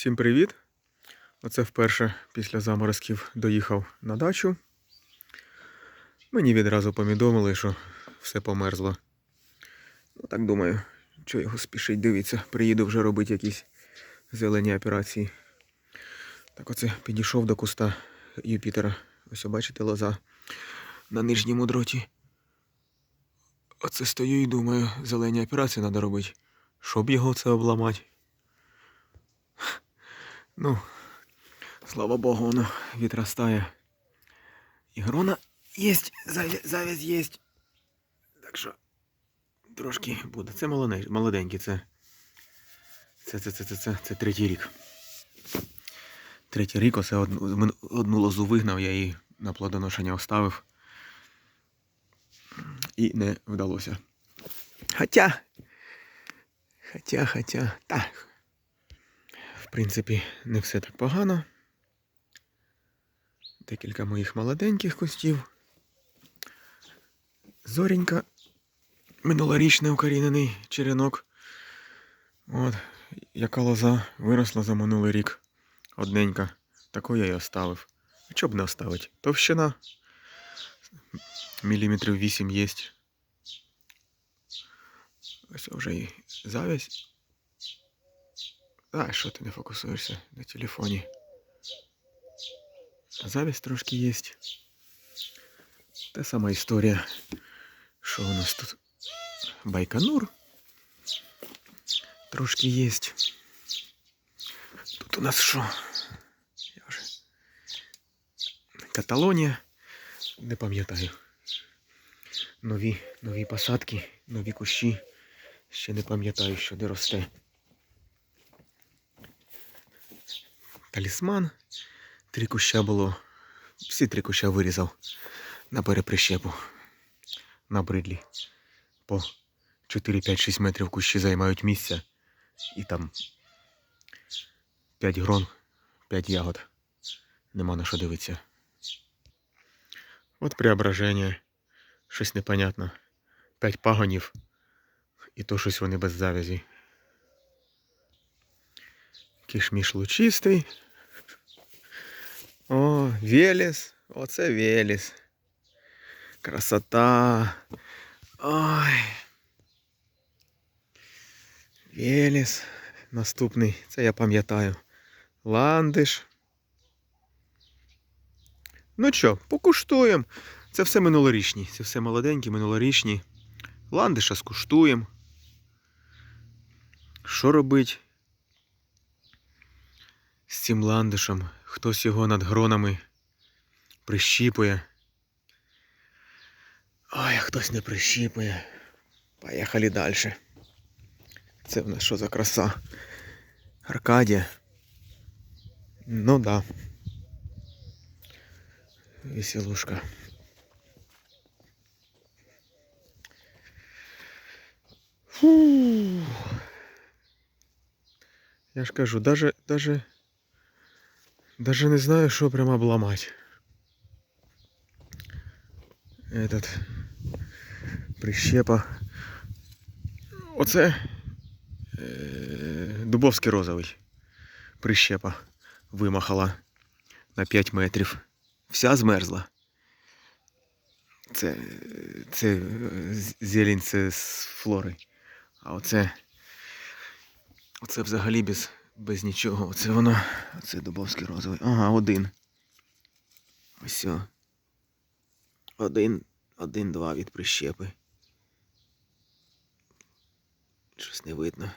Всім привіт! Оце вперше після заморозків доїхав на дачу. Мені відразу повідомили, що все померзло. Ну так думаю, що його спішить, дивіться, приїду вже робити якісь зелені операції. Так оце підійшов до куста Юпітера. Ось бачите лоза на нижньому дроті. Оце стою і думаю, зелені операції треба робити. Щоб його це обламати. Ну, слава Богу, воно відростає. І грона є, завязь є. Так що трошки буде. Це молоденький, це. Це, це, це, це, це, це третій рік. Третій рік, оце одну, одну лозу вигнав, я її на плодоношення оставив. І не вдалося. Хоча. Хоча, хоча. Так. Принципі, не все так погано. Декілька моїх молоденьких кустів. Зорінька. Минулорічний укорінений черенок. От, яка лоза виросла за минулий рік. Одненька. Таку я й оставив. А чого б не оставить? Товщина. Міліметрів 8 є. Ось вже і завязь. А, що ти не фокусуєшся на телефоні? Завість трошки є. Та сама історія. Що у нас тут? Байконур. Трошки є. Тут у нас що? Я вже... Каталонія. Не пам'ятаю. Нові, нові посадки, нові кущі. Ще не пам'ятаю, що де росте. Талісман. Три куща було. Всі три куща вирізав на переприщепу. На бридлі. По 4-5-6 метрів кущі займають місця. І там 5 грон, 5 ягод. Нема на що дивитися. От преображення. Щось непонятно. 5 пагонів. І то щось вони без завязі. Кишміш лучистий. О, Велес. Оце Велес. Красота. Ой. Велес. Наступний. Це я пам'ятаю. Ландиш. Ну що, покуштуємо. Це все минулорічні. Це все молоденькі, минулорічні. Ландиша скуштуємо. Що робить? З цим ландишем. Хтось його над гронами прищіпує. Ой, а хтось не прищіпує. Поїхали далі. Це в нас що за краса? Аркадія. Ну да. Веселушка. Фу. Я ж кажу, даже, даже Даже не знаю, що прямо обламать. Этот прищепа. Оце е, Дубовський розовий. Прищепа вимахала на 5 метрів. Вся змерзла. Це, це е, зелень це з флори. А оце. Оце взагалі без без нічого. Оце воно. Оце дубовський розовий. Ага, один. Ось. Один. Один-два від прищепи. Щось не видно.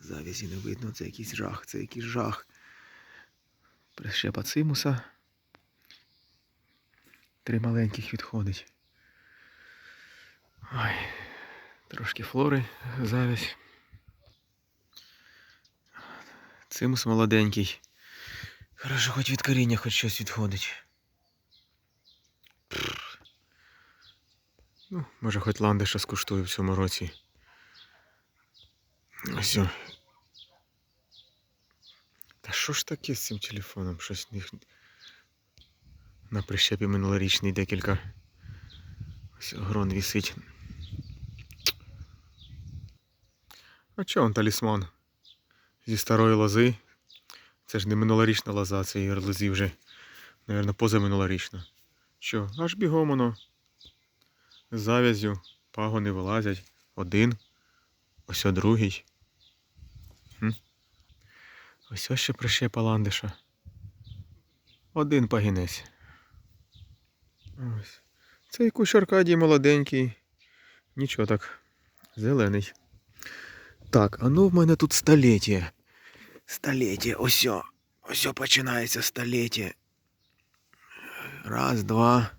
Завязі не видно. Це якийсь жах. Це якийсь жах. Прищепа цимуса. Три маленьких відходить. Ой. Трошки флори завязь. Цимус молоденький. Хорошо, хоч від коріння хоч щось відходить. Ну, може хоч ландиша скуштую в цьому році. Ось. Та що ж таке з цим телефоном? Щось них на прищепі минулорічний декілька. Ось грон висить. А чого он талісман? Зі старої лози Це ж не минулорічна лоза, це її лозі вже, мабуть, позаминулорічна. Що, аж бігом воно. З зав'язю, пагони вилазять. Один. Ось другий. Ось ось ще прищепа ландиша. Один пагінець. Ось. Цей кущ Аркадій молоденький. Нічого так. Зелений. Так, а ну в мене тут століття. Століття, ось. Ось починається століття. Раз, два.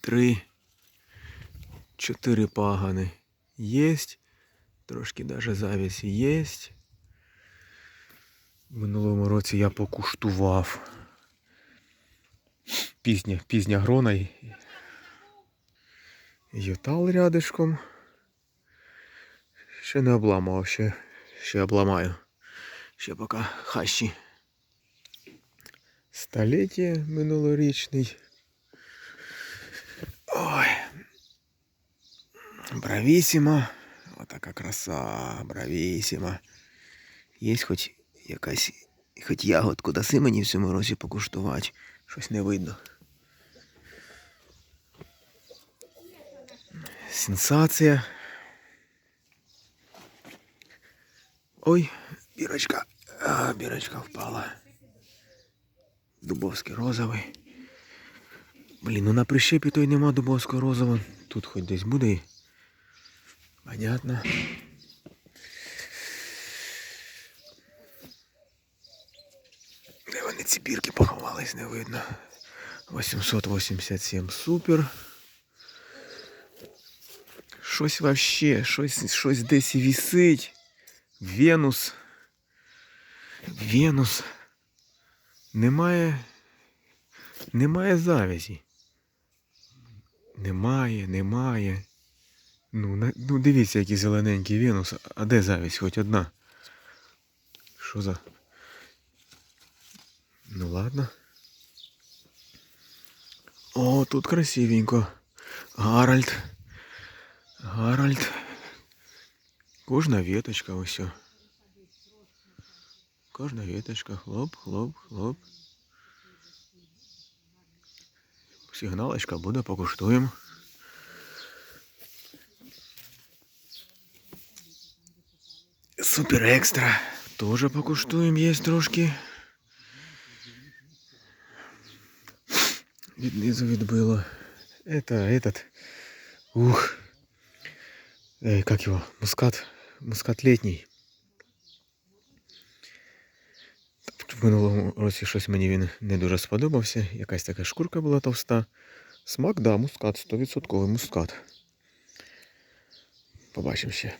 Три. Чотири пагани. Єсть. Трошки даже завість єсть. В минулому році я покуштував. Пізня, пізня грона. Ютал рядишком. Ще не обламав, ще, ще обламаю. Ще поки хащі. Століття минулорічний. Ой. Бравісіма. Отака краса, бравісіма. Є хоч якась, хоч ягодку даси мені в цьому році покуштувати. Щось не видно. Сенсація. Ой, бірочка. А, бірочка впала. Дубовський розовий. Блін, ну на прищепі той нема дубовського розового. Тут хоч десь буде. і- Понятно. Де вони ці бірки поховались, не видно. 887 супер. Щось вообще, щось, щось десь вісить. Венус. Венус. Немає. Немає завязі. Немає, немає. Ну, ну дивіться, який зелененький Венус. А де завість? Хоч одна. Що за. Ну ладно. О, тут красивенько. Гаральд. Гаральд. Кожна веточка ось. о. Кожна веточка. Хлоп, хлоп, хлоп. Сигналочка буде, покуштуємо. Супер екстра. Тоже покуштуємо, є трошки. Від низу відбило. Это, этот. Ух. Эй, как его? Мускат. Мускат летній. В минулому році щось мені він не дуже сподобався. Якась така шкурка була товста. Смак, да, мускат, 100% мускат. Побачимо ще.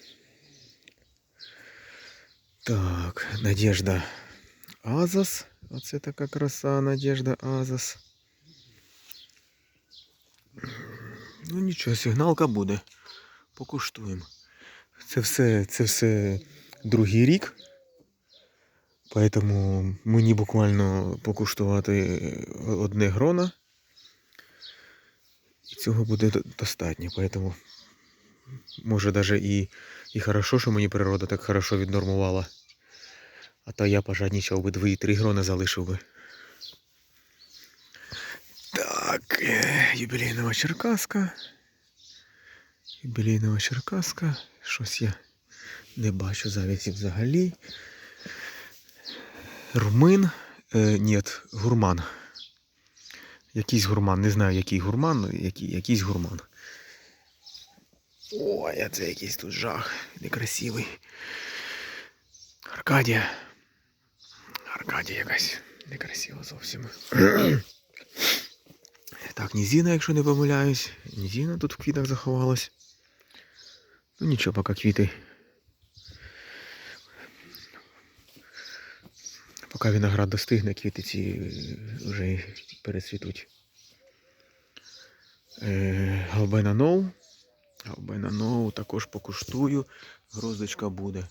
Так, Надежда Азас. Оце така краса, Надежда Азас. Ну нічого, сигналка буде. Покуштуємо. Це все, це все другий рік. Поэтому мені буквально покуштувати одне грона. І цього буде достатньо. Поэтому може даже і, і хорошо, що мені природа так хорошо віднормувала. А то я пожаднічав би дві-три грони залишив би. Так, е, юбілейного Черкаска. Юбілейного Черкаска. Щось я не бачу завісі взагалі. Румин. Е, ні, гурман. Якийсь гурман. Не знаю, який гурман, але який, якийсь гурман. Ой, а це якийсь тут жах. Некрасивий. Аркадія. Аркадія якась. Некрасива зовсім. Так, Нізіна, якщо не помиляюсь. Нізіна тут в квітах заховалась. Ну нічого, поки квіти. Поки виноград достигне, квіти ці е, вже перецвітуть. Е, Галбена Ноу. Галбена Ноу також покуштую. Гроздочка буде.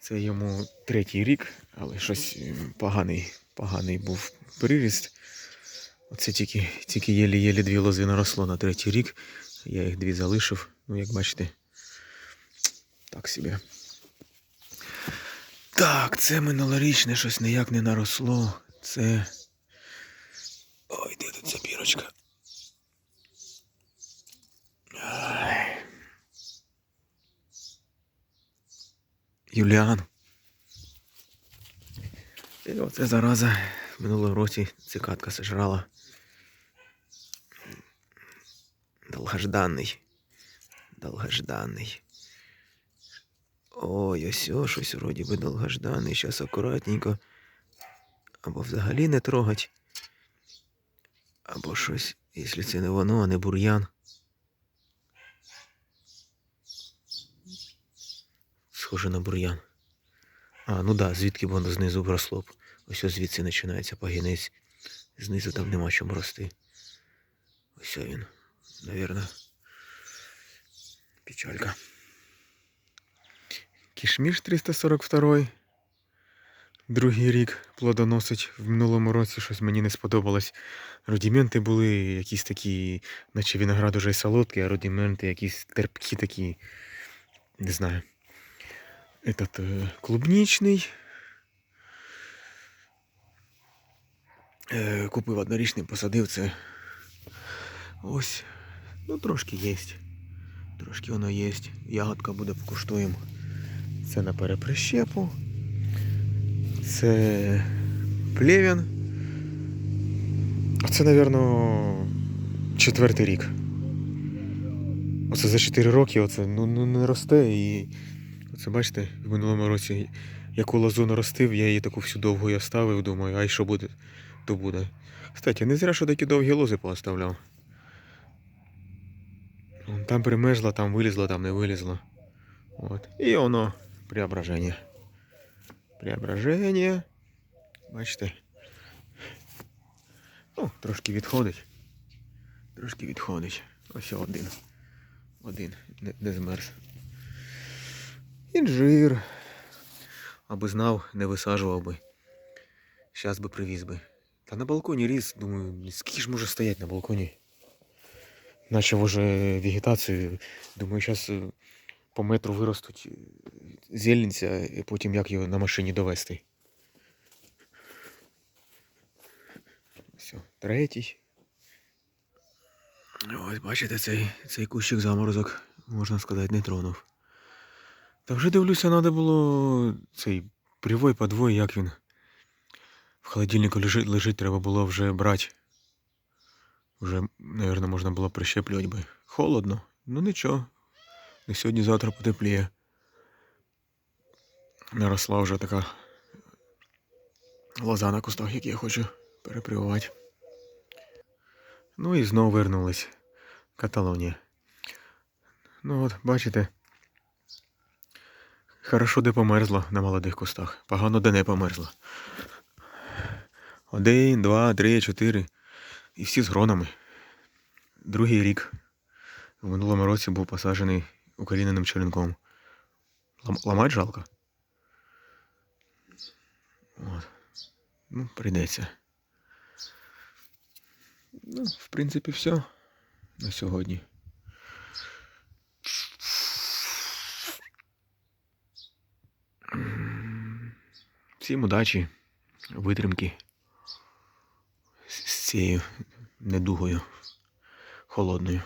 Це йому третій рік, але щось е, поганий, поганий був приріст. Оце тільки, тільки єлі-єлі дві лози наросло на третій рік. Я їх дві залишив. Ну, як бачите, так собі. Так, це минулорічне щось ніяк не наросло. Це. Ой, де тут ця бірочка? Юліан. І оце зараза в минулому році цикатка сожрала. Долгожданний. Долгожданний. Ой, ось о, щось вроді би долгожданий. Щас акуратненько. Або взагалі не трогать. Або щось, якщо це не воно, а не бур'ян. Схоже на бур'ян. А, ну да, звідки б воно знизу бросло б. Ось звідси починається пагінець. Знизу там нема чому рости. Ось він. Навірно. Печалька. Кішміш 342. Другий рік плодоносить в минулому році щось мені не сподобалось. Рудіменти були якісь такі, наче виноград уже й солодкий, а рудіменти якісь терпкі такі. Не знаю. Этот е, клубнічний. Е, купив однорічний, посадив це. Ось. Ну, трошки є. Трошки воно є. Ягодка буде покуштуємо. Це на переприщепу. Це плевін. Це, напевно, четвертий рік. Оце за 4 роки оце ну, ну, не росте і. Оце бачите, в минулому році яку лозу наростив, я її таку всю довгу я ставив, думаю, а й що буде, то буде. Кстати, не зря, що такі довгі лози пооставляв. Там примерзло, там вилізло, там не вилізло. От. І воно преображення. Преображення. Бачите. Ну, трошки відходить. Трошки відходить. Ось один. Один. Не, змерз. Інжир. Аби знав, не висаджував би. Щас би привіз би. Та на балконі ріс, думаю, скільки ж може стояти на балконі? Начав уже вегетацію. Думаю, зараз по метру виростуть е, і потім як його на машині довести. Все, третій. Ось бачите, цей, цей кущик заморозок, можна сказати, не тронув. Та вже дивлюся, треба було цей привой подвой, як він. В холодильнику лежить, лежить, треба було вже брати. Вже, мабуть, можна було прищеплювати би. Холодно. Ну нічого. Не сьогодні-завтра потепліє. Наросла вже така лоза на кустах, які я хочу перепривувати. Ну і знову вернулись. Каталонія. Ну от, бачите. Хорошо, де померзло на молодих кустах. Погано, де не померзло. Один, два, три, чотири. І всі з гронами. Другий рік. В минулому році був посаджений укоріненим черенком. Ламать жалко. От. Ну, прийдеться. Ну, в принципі, все на сьогодні. Всім удачі, витримки з цією недугою холодною.